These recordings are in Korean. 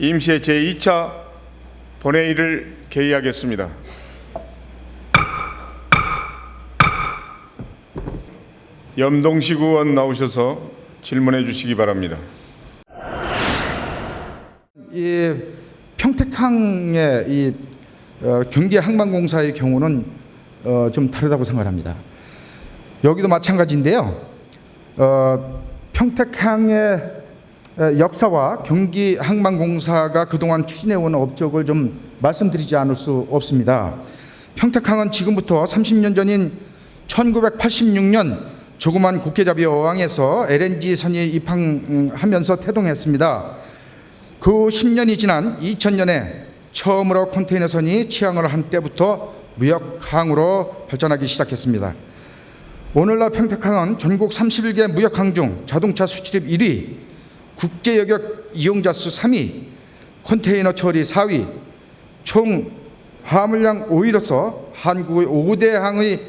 임시의 제2차 본회의를 개의하겠습니다. 염동식 의원 나오셔서 질문해 주시기 바랍니다. 이 평택항의 이 어, 경기 항만공사의 경우는 어, 좀 다르다고 생각합니다. 여기도 마찬가지인데요. 어, 평택항의 에, 역사와 경기 항만공사가 그동안 추진해온 업적을 좀 말씀드리지 않을 수 없습니다. 평택항은 지금부터 30년 전인 1986년 조그만 국회잡이 어항에서 LNG 선이 입항하면서 태동했습니다. 그 10년이 지난 2000년에 처음으로 컨테이너 선이 취항을 한 때부터 무역항으로 발전하기 시작했습니다. 오늘날 평택항은 전국 31개 무역항 중 자동차 수출입 1위, 국제 여객 이용자 수 3위, 컨테이너 처리 4위, 총 화물량 5위로서 한국의 5대 항의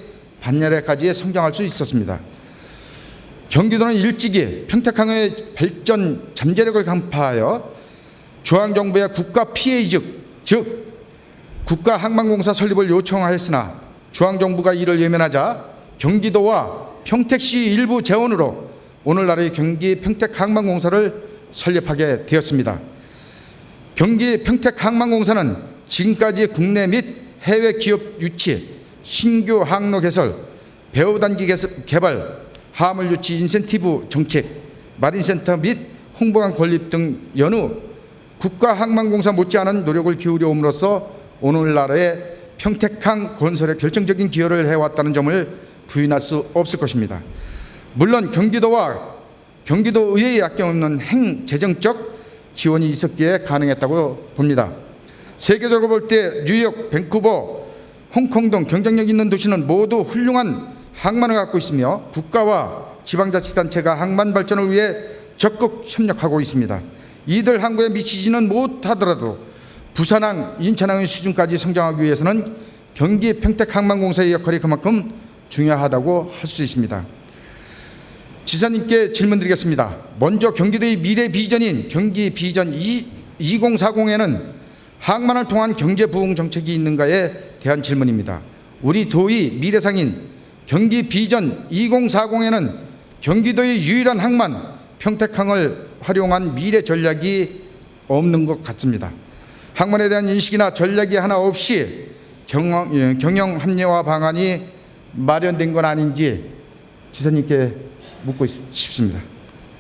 반열에까지 성장할 수 있었습니다. 경기도는 일찍이 평택항의 발전 잠재력을 간파하여 중앙정부의 국가 피해이직 즉 국가항만공사 설립을 요청하였으나 중앙정부가 이를 외면하자 경기도와 평택시 일부 재원으로 오늘날의 경기 평택항만공사를 설립하게 되었습니다. 경기 평택항만공사는 지금까지 국내 및 해외 기업 유치, 신규 항로 개설, 개설- 개발, 화물 유치 인센티브 정책, 마린센터 및 홍보관 건립 등 여느 국가항만공사 못지않은 노력을 기울여 옴으로써 오늘날의 평택항 건설에 결정적인 기여를 해왔다는 점을 부인할 수 없을 것입니다. 물론 경기도와 경기도 의회에 아껴없는 행재정적 지원이 있었기에 가능했다고 봅니다. 세계적으로 볼 때 뉴욕, 밴쿠버, 홍콩 등 경쟁력 있는 도시는 모두 훌륭한 항만을 갖고 있으며 국가와 지방자치단체가 항만 발전을 위해 적극 협력하고 있습니다. 이들 항구에 미치지는 못하더라도 부산항, 인천항의 수준까지 성장하기 위해서는 경기 평택항만공사의 역할이 그만큼 중요하다고 할 수 있습니다. 지사님께 질문드리겠습니다. 먼저 경기도의 미래 비전인 경기 비전 2040에는 항만을 통한 경제 부흥 정책이 있는가에 대한 질문입니다. 우리 도의 미래상인 경기 비전 2040에는 경기도의 유일한 항만 평택항을 활용한 미래 전략이 없는 것 같습니다. 항만에 대한 인식이나 전략이 하나 없이 경영, 예, 경영 합리화 방안이 마련된 건 아닌지 지사님께 묻고 있- 싶습니다.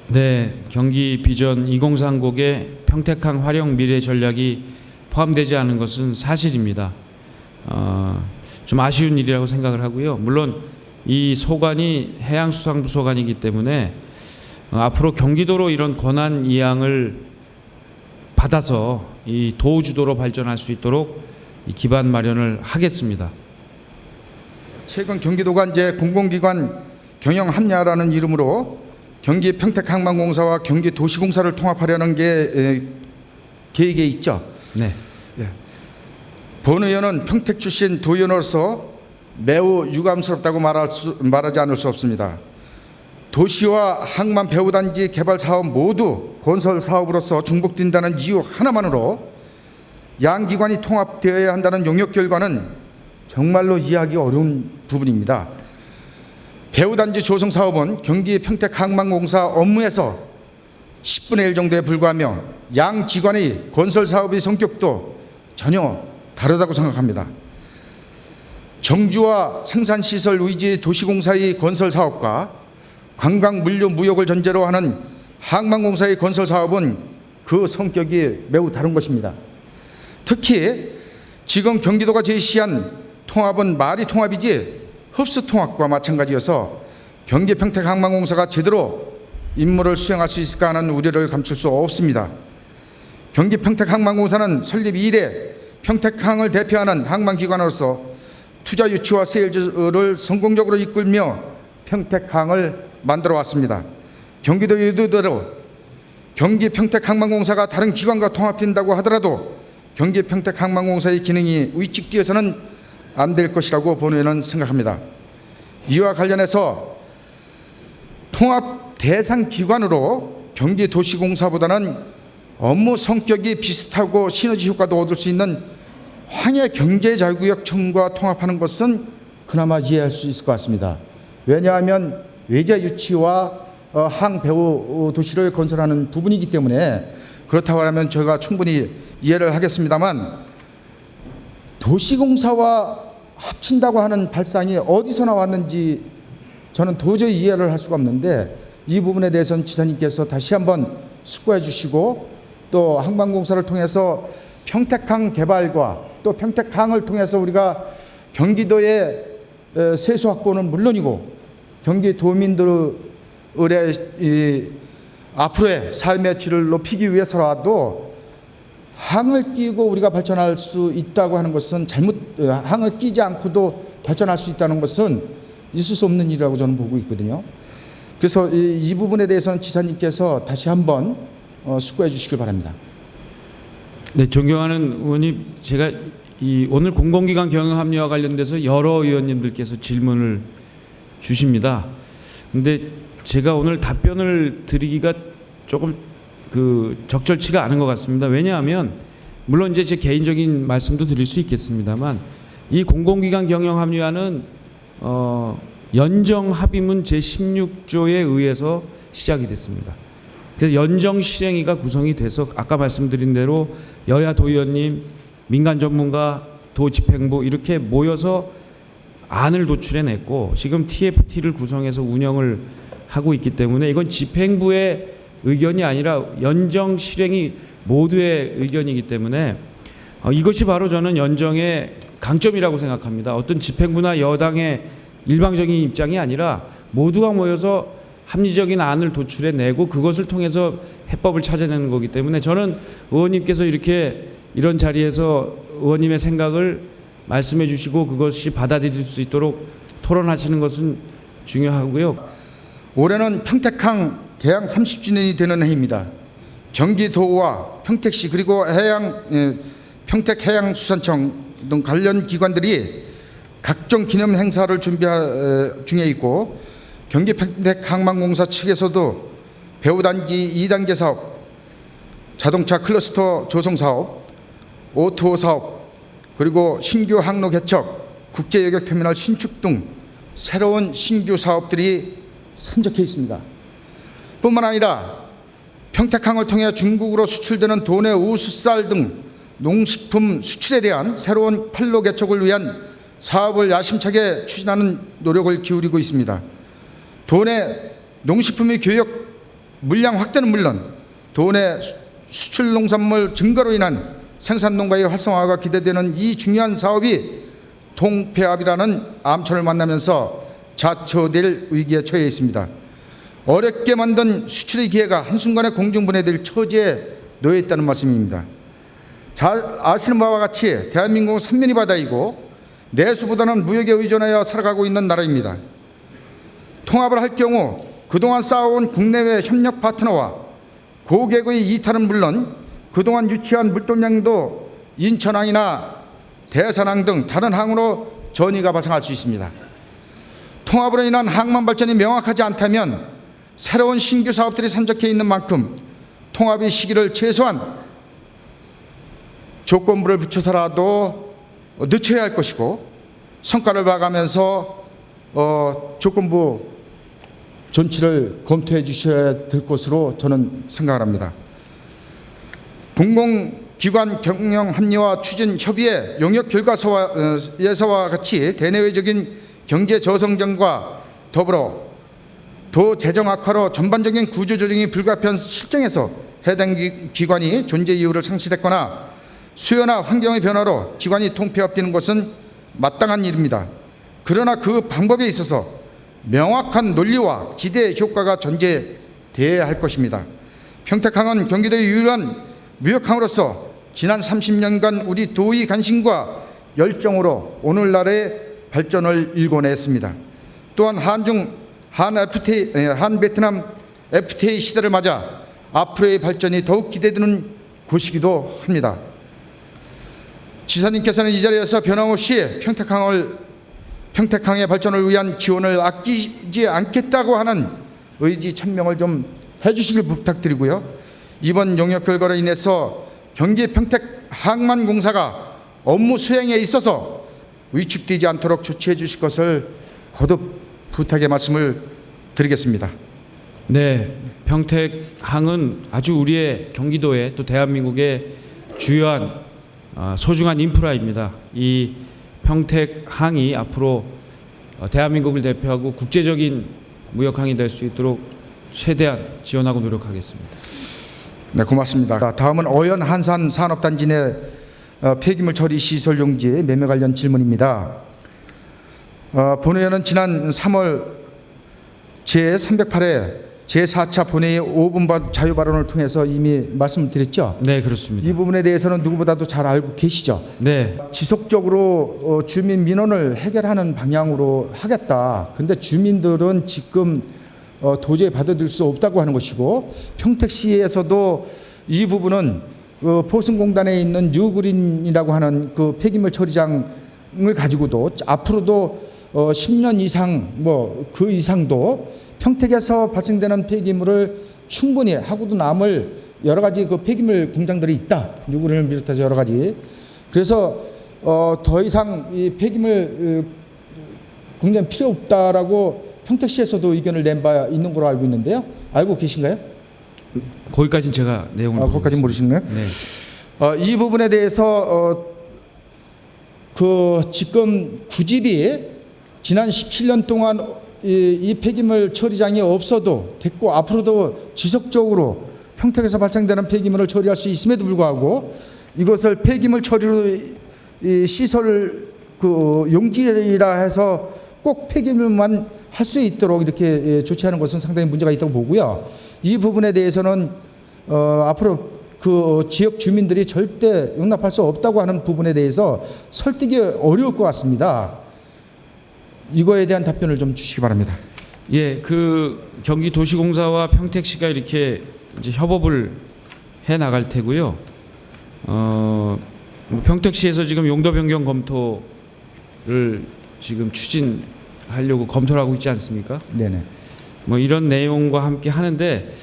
네, 경기 비전 2030의 평택항 활용 미래 전략이 포함되지 않은 것은 사실입니다. 어, 좀 아쉬운 일이라고 생각을 하고요. 물론 이 소관이 해양수산부 소관이기 때문에 어, 앞으로 경기도로 이런 권한 이양을 받아서 이 도주도로 발전할 수 있도록 이 기반 마련을 하겠습니다. 최근 경기도가 이제 공공기관 경영 합리화라는 이름으로 경기 평택항만공사와 경기 도시공사를 통합하려는 게 에, 계획에 있죠. 네. 본 의원은 평택 출신 도의원으로서 매우 유감스럽다고 말할 수, 말하지 않을 수 없습니다. 도시와 항만 배후단지 개발 사업 모두 건설 사업으로서 중복된다는 이유 하나만으로 양 기관이 통합되어야 한다는 용역 결과는 정말로 이해하기 어려운 부분입니다. 배후단지 조성 사업은 경기 평택항만공사 업무에서 10분의 1 정도에 불과하며 양 기관의 건설 사업의 성격도 전혀 다르다고 생각합니다. 정주와 생산시설 위주의 도시공사의 건설 사업과 관광 물류 무역을 전제로 하는 항만공사의 건설 사업은 그 성격이 매우 다른 것입니다. 특히 지금 경기도가 제시한 통합은 말이 통합이지 흡수 통합과 마찬가지여서 경기 평택 항만공사가 제대로 임무를 수행할 수 있을까 하는 우려를 감출 수 없습니다. 경기 평택 항만공사는 설립 이래 평택항을 대표하는 항만기관으로서 투자 유치와 세일즈를 성공적으로 이끌며 평택항을 만들어 왔습니다. 경기도 의도대로 경기 평택항만공사가 다른 기관과 통합된다고 하더라도 경기 평택항만공사의 기능이 위축되어서는 안 될 것이라고 본회의는 생각합니다. 이와 관련해서 통합 대상 기관으로 경기도시공사보다는 업무 성격이 비슷하고 시너지 효과도 얻을 수 있는 황해 경제자유구역청과 통합하는 것은 그나마 이해할 수 있을 것 같습니다. 왜냐하면 외자 유치와 어, 항배후 도시를 건설하는 부분이기 때문에 그렇다고 하면 제가 충분히 이해를 하겠습니다만 도시공사와 합친다고 하는 발상이 어디서 나왔는지 저는 도저히 이해를 할 수가 없는데 이 부분에 대해서는 지사님께서 다시 한번 숙고해 주시고 또 항만공사를 통해서 평택항 개발과 또 평택항을 통해서 우리가 경기도의 에, 세수 확보는 물론이고 경기 도민들의 이 앞으로의 삶의 질을 높이기 위해서라도 항을 끼고 우리가 발전할 수 있다고 하는 것은 잘못 어, 항을 끼지 않고도 발전할 수 있다는 것은 있을 수 없는 일이라고 저는 보고 있거든요. 그래서 이, 이 부분에 대해서는 지사님께서 다시 한번 어, 숙고해 주시길 바랍니다. 네, 존경하는 의원님, 제가 이 오늘 공공기관 경영 합리화 관련돼서 여러 의원님들께서 질문을 주십니다. 근데 제가 오늘 답변을 드리기가 조금 그 적절치가 않은 것 같습니다. 왜냐하면 물론 이제 제 개인적인 말씀도 드릴 수 있겠습니다만 이 공공기관 경영 합리화는 어 연정 합의문 제 16조에 의해서 시작이 됐습니다. 그래서 연정 실행위가 구성이 돼서 아까 말씀드린 대로 여야 도의원님, 민간 전문가, 도 집행부 이렇게 모여서 안을 도출해냈고 지금 TFT를 구성해서 운영을 하고 있기 때문에 이건 집행부의 의견이 아니라 연정 실행이 모두의 의견이기 때문에 어, 이것이 바로 저는 연정의 강점이라고 생각합니다. 어떤 집행부나 여당의 일방적인 입장이 아니라 모두가 모여서 합리적인 안을 도출해 내고 그것을 통해서 해법을 찾아내는 거기 때문에 저는 의원님께서 이렇게 이런 자리에서 의원님의 생각을 말씀해 주시고 그것이 받아들일 수 있도록 토론하시는 것은 중요하고요. 올해는 평택항 개항 30주년이 되는 해입니다. 경기도와 평택시 그리고 해양 예, 평택 해양수산청 등 관련 기관들이 각종 기념 행사를 준비 중에 있고 경기 평택 항만공사 측에서도 배후 단지 2단계 사업, 자동차 클러스터 조성 사업, 오토 사업, 그리고 신규 항로 개척, 국제 여객 터미널 신축 등 새로운 신규 사업들이 산적해 있습니다. 뿐만 아니라 평택항을 통해 중국으로 수출되는 도내 우수쌀 등 농식품 수출에 대한 새로운 판로 개척을 위한 사업을 야심차게 추진하는 노력을 기울이고 있습니다. 도내 농식품의 교역 물량 확대는 물론 수- 수출 농산물 증가로 인한 생산 농가의 활성화가 기대되는 이 중요한 사업이 통폐합이라는 암초를 만나면서 자초될 위기에 처해 있습니다. 어렵게 만든 수출의 기회가 한순간에 공중분해될 처지에 놓여 있다는 말씀입니다. 잘 아시는 바와 같이 대한민국은 삼면이 바다이고 내수보다는 무역에 의존하여 살아가고 있는 나라입니다. 통합을 할 경우 그동안 쌓아온 국내외 협력 파트너와 고객의 이탈은 물론 그동안 유치한 물동량도 인천항이나 대산항 등 다른 항으로 전이가 발생할 수 있습니다. 통합으로 인한 항만 발전이 명확하지 않다면 새로운 신규 사업들이 산적해 있는 만큼 통합의 시기를 최소한 조건부를 붙여서라도 늦춰야 할 것이고 성과를 봐가면서 어, 조건부 존치를 검토해 주셔야 될 것으로 저는 생각을 합니다. 공공기관 경영 합리화 추진 협의회 용역 결과서와 어, 예서와 같이 대내외적인 경제 저성장과 더불어 도 재정 악화로 전반적인 구조 조정이 불가피한 실정에서 해당 기- 기관이 존재 이유를 상실했거나 수요나 환경의 변화로 기관이 통폐합되는 것은 마땅한 일입니다. 그러나 그 방법에 있어서 명확한 논리와 기대 효과가 전제돼야 할 것입니다. 평택항은 경기도의 유일한 무역항으로서 지난 30년간 우리 도의 관심과 열정으로 오늘날의 발전을 일궈냈습니다. 또한 한중 한 FTA, 에, 한 베트남 FTA 시대를 맞아 앞으로의 발전이 더욱 기대되는 곳이기도 합니다. 지사님께서는 이 자리에서 변함없이 평택항을 평택항의 발전을 위한 지원을 아끼지 않겠다고 하는 의지 천명을 좀 해주시길 부탁드리고요. 이번 용역 결과로 인해서 경기 평택 항만 공사가 업무 수행에 있어서 위축되지 않도록 조치해 주실 것을 거듭 부탁의 말씀을 드리겠습니다. 네, 평택항은 아주 우리의 경기도의 또 대한민국의 주요한 아, 소중한 인프라입니다. 이 평택항이 앞으로 어, 대한민국을 대표하고 국제적인 무역항이 될 수 있도록 최대한 지원하고 노력하겠습니다. 네, 고맙습니다. 다음은 어연 한산 산업단지 내 어, 폐기물 처리 시설 용지 매매 관련 질문입니다. 어, 본회의는 지난 3월 제 308회 제 4차 본회의 5분 자유 발언을 통해서 이미 말씀드렸죠. 네, 그렇습니다. 이 부분에 대해서는 누구보다도 잘 알고 계시죠. 네, 지속적으로 어, 주민 민원을 해결하는 방향으로 하겠다. 근데 주민들은 지금 어, 도저히 받아들일 수 없다고 하는 것이고 평택시에서도 이 부분은 어, 포승공단에 있는 뉴그린이라고 하는 그 폐기물 처리장을 가지고도 앞으로도 어, 10년 이상 뭐 그 이상도 평택에서 발생되는 폐기물을 충분히 하고도 남을 여러 가지 그 폐기물 공장들이 있다. 뉴그린을 비롯해서 여러 가지. 그래서 어, 더 이상 이 폐기물 어, 공장 필요 없다라고 평택시에서도 의견을 낸 바 있는 걸로 알고 있는데요. 알고 계신가요? 거기까지는 제가 내용을 아, 거기까지 모르시나요? 네, 어, 이 부분에 대해서 어, 그 지금 구집이 지난 17년 동안 이, 이 폐기물 처리장이 없어도 됐고 앞으로도 지속적으로 평택에서 발생되는 폐기물을 처리할 수 있음에도 불구하고 이것을 폐기물 처리로 이 시설 그 용지라 해서 꼭 폐기물만 할 수 있도록 이렇게 예, 조치하는 것은 상당히 문제가 있다고 보고요. 이 부분에 대해서는 어, 앞으로 그 지역 주민들이 절대 용납할 수 없다고 하는 부분에 대해서 설득이 어려울 것 같습니다. 이거에 대한 답변을 좀 주시기 바랍니다. 예, 그 경기도시공사와 평택시가 이렇게 이제 협업을 해 나갈 테고요. 어, 평택시에서 지금 용도 변경 검토를 지금 추진하려고 검토를 하고 있지 않습니까? 네네. 뭐 이런 내용과 함께 하는데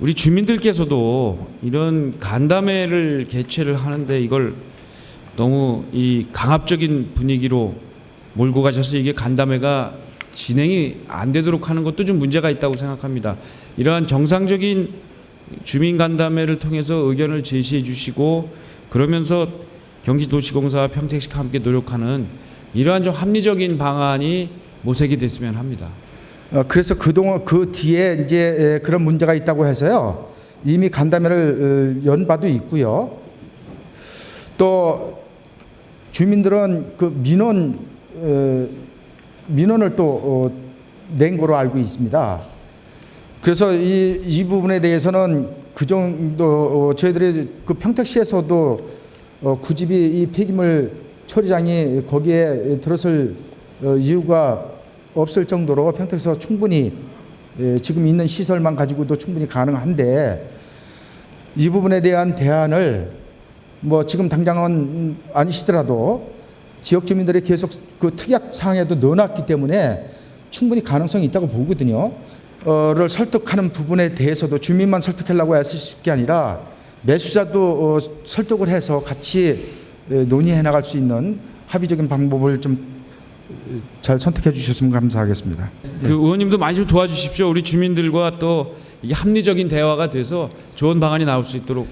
우리 주민들께서도 이런 간담회를 개최를 하는데 이걸 너무 이 강압적인 분위기로 몰고 가셔서 이게 간담회가 진행이 안 되도록 하는 것도 좀 문제가 있다고 생각합니다. 이러한 정상적인 주민 간담회를 통해서 의견을 제시해 주시고 그러면서 경기도시공사와 평택시가 함께 노력하는 이러한 좀 합리적인 방안이 모색이 됐으면 합니다. 어, 그래서 그동안 그 뒤에 이제 에, 그런 문제가 있다고 해서요. 이미 간담회를 어, 연 바도 있고요. 또 주민들은 그 민원 어, 민원을 또 낸 거로 알고 있습니다. 그래서 이, 이 부분에 대해서는 그 정도 어, 저희들이 그 평택시에서도 어, 구집이 이 폐기물 처리장이 거기에 들어설 어, 이유가 없을 정도로 평택에서 충분히 예, 지금 있는 시설만 가지고도 충분히 가능한데 이 부분에 대한 대안을 뭐 지금 당장은 아니시더라도 지역 주민들이 계속 그 특약 사항에도 넣어놨기 때문에 충분히 가능성이 있다고 보거든요. 어를 설득하는 부분에 대해서도 주민만 설득하려고 했을 게 아니라 매수자도 어, 설득을 해서 같이 예, 논의해 나갈 수 있는 합의적인 방법을 좀 잘 선택해 주셨으면 감사하겠습니다. 그 의원님도 많이 좀 도와주십시오. 우리 주민들과 또 합리적인 대화가 돼서 좋은 방안이 나올 수 있도록